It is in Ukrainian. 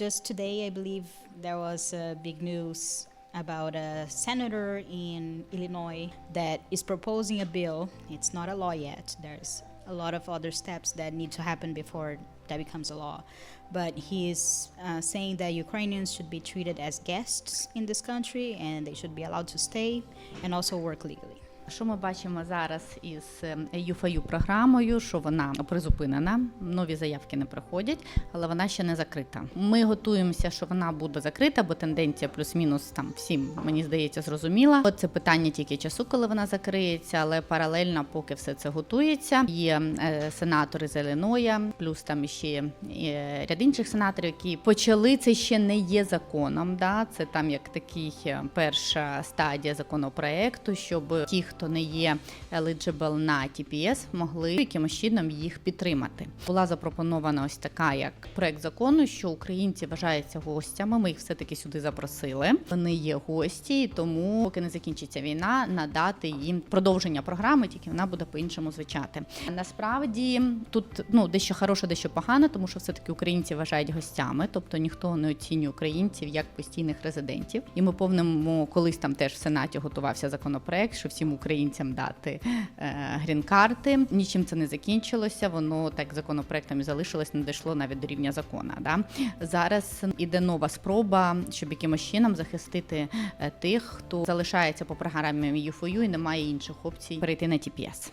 just today, I believe there was big news about a senator in Illinois that is proposing a bill. It's not a law yet. There's a lot of other steps that need to happen before that becomes a law. But he is uh, saying that Ukrainians should be treated as guests in this country and they should be allowed to stay and also work legally. Що ми бачимо зараз із ЮФАЮ програмою, що вона призупинена, нові заявки не приходять, але вона ще не закрита. Ми готуємося, що вона буде закрита, бо тенденція плюс-мінус там всім, мені здається, зрозуміла. От Це питання тільки часу, коли вона закриється, але паралельно, поки все це готується, є е, сенатори з плюс там ще е, ряд інших сенаторів, які почали це ще не є законом. Да? Це там як такий е, перша стадія законопроекту, щоб ті, хто не є eligible на TPS, могли якимось чином їх підтримати. Була запропонована ось така як проект закону, що українці вважаються гостями. Ми їх все таки сюди запросили. Вони є гості, тому, поки не закінчиться війна, надати їм продовження програми, тільки вона буде по-іншому звучати. Насправді тут ну дещо хороше, дещо погане, тому що все таки українці вважають гостями, тобто ніхто не оцінює українців як постійних резидентів. І ми повнимо колись там теж в сенаті готувався законопроект, що всім українцям дати е, грін-карти. Нічим це не закінчилося. Воно так законопроектом і залишилось, не дійшло навіть до рівня закона. Да? Зараз іде нова спроба, щоб якимось чином захистити е, тих, хто залишається по програмі ЮФОЮ і не має інших опцій перейти на ТПС.